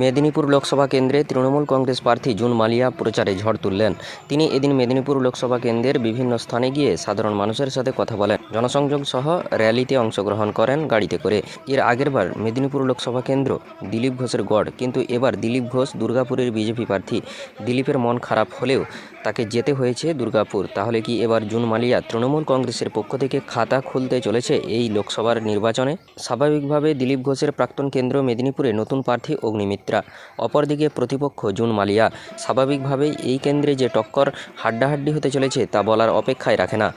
মেদিনীপুর লোকসভা কেন্দ্রে তৃণমূল কংগ্রেস প্রার্থী জুন মালিয়া প্রচারে ঝড় তুললেন। তিনি এদিন মেদিনীপুর লোকসভা কেন্দ্রের বিভিন্ন স্থানে গিয়ে সাধারণ মানুষের সাথে কথা বলেন। জনসংযোগ সহ র্যালিতে অংশগ্রহণ করেন গাড়িতে করে। এর আগেরবার মেদিনীপুর লোকসভা কেন্দ্র দিলীপ ঘোষের গড়, কিন্তু এবার দিলীপ ঘোষ দুর্গাপুরের বিজেপি প্রার্থী। দিলীপের মন খারাপ হলেও তাকে যেতে হয়েছে দুর্গাপুর। তাহলে কি এবার জুন মালিয়া তৃণমূল কংগ্রেসের পক্ষ থেকে খাতা খুলতে চলেছে এই লোকসভার নির্বাচনে? স্বাভাবিকভাবে দিলীপ ঘোষের প্রাক্তন কেন্দ্র মেদিনীপুরে নতুন প্রার্থী অগ্নিমিত্রা, অপরদিকে প্রতিপক্ষ জুন মালিয়া স্বাভাবিকভাবেই এই কেন্দ্রে যে টক্কর, হাড্ডাহাড্ডি হতে চলেছে তা বলার অপেক্ষায় রাখে না।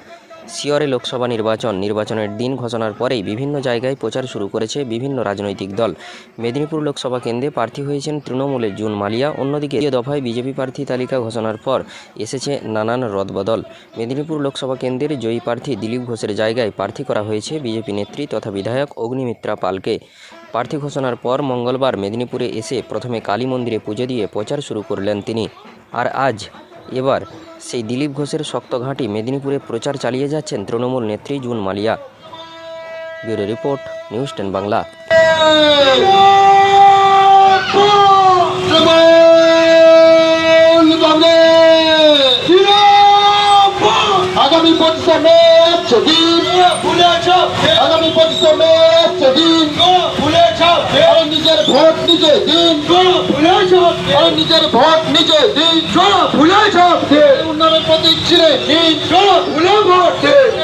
শিয়রে লোকসভা নির্বাচন, নির্বাচনের দিন ঘোষণার পরেই বিভিন্ন জায়গায় প্রচার শুরু করেছে বিভিন্ন রাজনৈতিক দল। মেদিনীপুর লোকসভা কেন্দ্রে প্রার্থী হয়েছেন তৃণমূলের জুন মালিয়া, অন্যদিকে দ্বিতীয় দফায় বিজেপি প্রার্থী তালিকা ঘোষণার পর এসেছে নানান রদবদল। মেদিনীপুর লোকসভা কেন্দ্রের জয়ী প্রার্থী দিলীপ ঘোষের জায়গায় প্রার্থী করা হয়েছে বিজেপি নেত্রী তথা বিধায়ক অগ্নিমিত্রা পালকে। প্রার্থী ঘোষণার পর মঙ্গলবার মেদিনীপুরে এসে প্রথমে কালী মন্দিরে পুজো দিয়ে প্রচার শুরু করলেন তিনি। আর আজ এবার সেই দিলীপ ঘোষের শক্ত ঘাঁটি মেদিনীপুরে প্রচার চালিয়ে যাচ্ছেন তৃণমূল নেত্রী June Maliah bureau report news ten Bangla আগামী নিজের ভোট নিজে দিন নিজের ভোট নিজে দিন উন্নয়নের প্রতীক দিন এই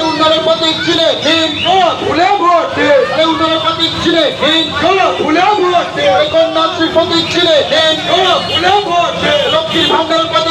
উন্নয়নের প্রতীক ছিঁড়ে দিন এই উন্নয়নের প্রতীক দিন প্রতীক ছিঁড়ে দিন লক্ষ্মীর ভান্ডার প্রতীক ছিঁড়ে দিন